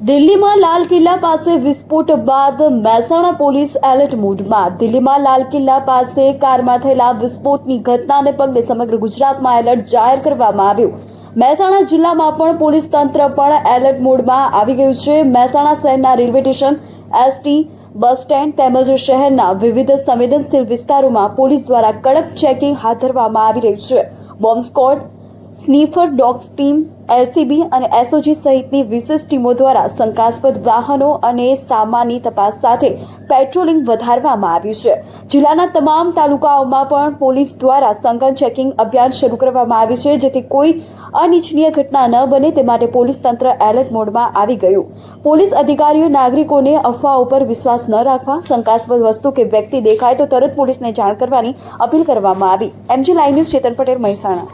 દિલ્હીમાં લાલ કિલ્લા પાસે વિસ્ફોટ બાદ મહેસાણા પોલીસ એલર્ટ મોડમાં. દિલ્હીમાં લાલ કિલ્લા પાસે કારમાં થયેલા વિસ્ફોટની ઘટનાને પગલે સમગ્ર ગુજરાતમાં એલર્ટ જાહેર કરવામાં આવ્યું. મહેસાણા જિલ્લામાં પણ પોલીસ તંત્ર પણ એલર્ટ મોડમાં આવી ગયું છે. મહેસાણા શહેરના railway station, ST, bus stand તેમજ શહેરના વિવિધ સંવેદનશીલ વિસ્તારોમાં પોલીસ દ્વારા કડક ચેકિંગ હાથ ધરવામાં આવી રહ્યું છે. Bomb squad sniffer dogs team, LCB અને એસઓજી સહિતની વિશેષ ટીમો દ્વારા શંકાસ્પદ વાહનો અને સામાનની તપાસ સાથે પેટ્રોલિંગ વધારવામાં આવ્યું છે. જિલ્લાના તમામ તાલુકાઓમાં પણ પોલીસ દ્વારા સંકન ચેકિંગ અભિયાન શરૂ કરવામાં આવ્યું છે, જેથી કોઈ અનિચ્છનીય ઘટના ન બને તે માટે પોલીસ તંત્ર એલર્ટ મોડમાં આવી ગયું. પોલીસ અધિકારીઓ, નાગરિકોને અફવાઓ પર વિશ્વાસ ન રાખવા, શંકાસ્પદ વસ્તુ કે વ્યક્તિ દેખાય તો તરત પોલીસને જાણ કરવાની અપીલ કરવામાં આવી. MG live news Chetan Patel, Mehsana.